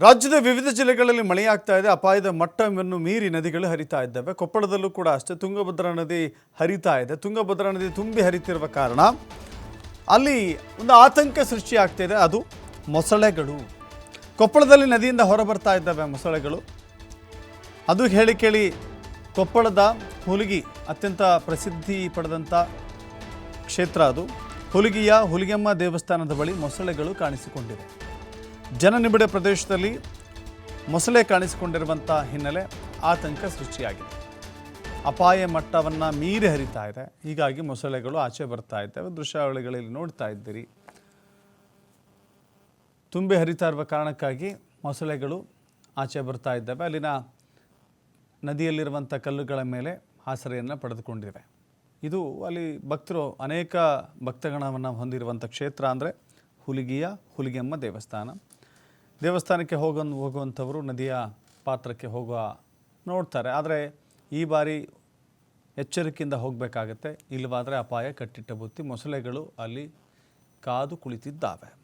ರಾಜ್ಯದ ವಿವಿಧ ಜಿಲ್ಲೆಗಳಲ್ಲಿ ಮಳೆಯಾಗ್ತಾ ಇದೆ. ಅಪಾಯದ ಮಟ್ಟವನ್ನು ಮೀರಿ ನದಿಗಳು ಹರಿತಾ ಇದ್ದಾವೆ. ಕೊಪ್ಪಳದಲ್ಲೂ ಕೂಡ ಅಷ್ಟೇ ತುಂಗಭದ್ರಾ ನದಿ ಹರಿತಾ ಇದೆ. ತುಂಗಭದ್ರಾ ನದಿ ತುಂಬಿ ಹರಿತಿರುವ ಕಾರಣ ಅಲ್ಲಿ ಒಂದು ಆತಂಕ ಸೃಷ್ಟಿಯಾಗ್ತಾ ಇದೆ. ಅದು ಮೊಸಳೆಗಳು. ಕೊಪ್ಪಳದಲ್ಲಿ ನದಿಯಿಂದ ಹೊರಬರ್ತಾ ಇದ್ದಾವೆ ಮೊಸಳೆಗಳು. ಅದು ಹೇಳಿ ಕೇಳಿ ಕೊಪ್ಪಳದ ಹುಲಿಗಿ, ಅತ್ಯಂತ ಪ್ರಸಿದ್ಧಿ ಪಡೆದಂಥ ಕ್ಷೇತ್ರ ಅದು. ಹುಲಿಗಿಯ ಹುಲಿಗೆಮ್ಮ ದೇವಸ್ಥಾನದ ಬಳಿ ಮೊಸಳೆಗಳು ಕಾಣಿಸಿಕೊಂಡಿವೆ. ಜನನಿಬಿಡ ಪ್ರದೇಶದಲ್ಲಿ ಮೊಸಳೆ ಕಾಣಿಸಿಕೊಂಡಿರುವಂಥ ಹಿನ್ನೆಲೆ ಆತಂಕ ಸೃಷ್ಟಿಯಾಗಿದೆ. ಅಪಾಯ ಮಟ್ಟವನ್ನು ಮೀರಿ ಹರಿತಾ ಇದೆ. ಹೀಗಾಗಿ ಮೊಸಳೆಗಳು ಆಚೆ ಬರ್ತಾ ಇದ್ದಾವೆ. ದೃಶ್ಯಾವಳಿಗಳಲ್ಲಿ ನೋಡ್ತಾ ಇದ್ದೀರಿ. ತುಂಬಿ ಹರಿತಾ ಇರುವ ಕಾರಣಕ್ಕಾಗಿ ಮೊಸಳೆಗಳು ಆಚೆ ಬರ್ತಾ ಇದ್ದಾವೆ. ಅಲ್ಲಿನ ನದಿಯಲ್ಲಿರುವಂಥ ಕಲ್ಲುಗಳ ಮೇಲೆ ಆಸರೆಯನ್ನು ಪಡೆದುಕೊಂಡಿವೆ. ಇದು ಅಲ್ಲಿ ಭಕ್ತರು ಅನೇಕ ಭಕ್ತಗಣವನ್ನು ಹೊಂದಿರುವಂಥ ಕ್ಷೇತ್ರ ಅಂದರೆ ಹುಲಿಗಿಯ ಹುಲಿಗೆಮ್ಮ ದೇವಸ್ಥಾನ. ದೇವಸ್ಥಾನಕ್ಕೆ ಹೋಗೋ ಹೋಗುವಂಥವರು ನದಿಯ ಪಾತ್ರಕ್ಕೆ ಹೋಗುವ ನೋಡ್ತಾರೆ. ಆದರೆ ಈ ಬಾರಿ ಎಚ್ಚರಿಕೆಯಿಂದ ಹೋಗಬೇಕಾಗತ್ತೆ. ಇಲ್ಲವಾದರೆ ಅಪಾಯ, ಕಟ್ಟಿಟ್ಟ ಬುತ್ತಿ, ಮೊಸಳೆಗಳು ಅಲ್ಲಿ ಕಾದು ಕುಳಿತಿದ್ದಾವೆ.